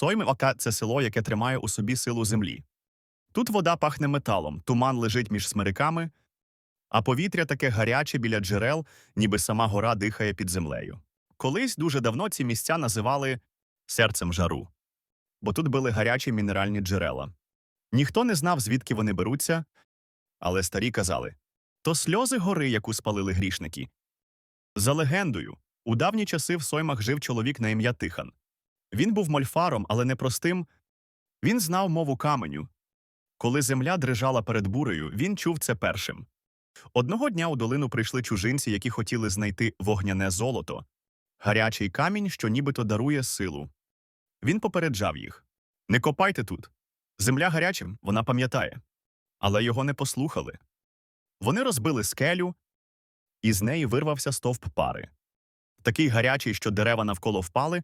Соймака – це село, яке тримає у собі силу землі. Тут вода пахне металом, туман лежить між смириками, а повітря таке гаряче біля джерел, ніби сама гора дихає під землею. Колись дуже давно ці місця називали серцем жару, бо тут були гарячі мінеральні джерела. Ніхто не знав, звідки вони беруться, але старі казали то сльози гори, яку спалили грішники. За легендою, у давні часи в Соймах жив чоловік на ім'я Тихан. Він був мольфаром, але не простим. Він знав мову каменю. Коли земля дрижала перед бурею, він чув це першим. Одного дня у долину прийшли чужинці, які хотіли знайти вогняне золото, гарячий камінь, що нібито дарує силу. Він попереджав їх Не копайте тут. Земля гарячим, вона пам'ятає. Але його не послухали. Вони розбили скелю, і з неї вирвався стовп пари. Такий гарячий, що дерева навколо впали,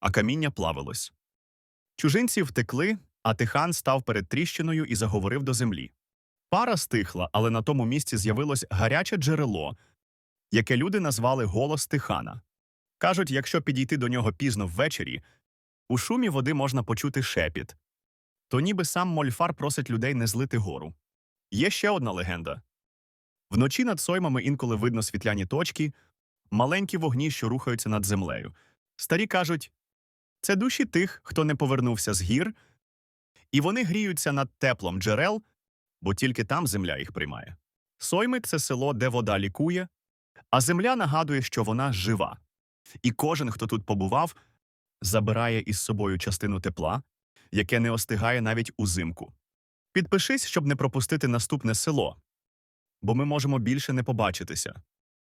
а каміння плавилось. Чужинці втекли, а Тихан став перед тріщиною і заговорив до землі. Пара стихла, але на тому місці з'явилось гаряче джерело, яке люди назвали голос Тихана. Кажуть, якщо підійти до нього пізно ввечері, у шумі води можна почути шепіт. То ніби сам Мольфар просить людей не злити гору. Є ще одна легенда. Вночі над соймами інколи видно світляні точки, маленькі вогні, що рухаються над землею. Старі кажуть, це душі тих, хто не повернувся з гір, і вони гріються над теплом джерел, бо тільки там земля їх приймає. Сойми це село, де вода лікує, а земля нагадує, що вона жива. І кожен, хто тут побував, забирає із собою частину тепла, яке не остигає навіть узимку. Підпишись, щоб не пропустити наступне село, бо ми можемо більше не побачитися.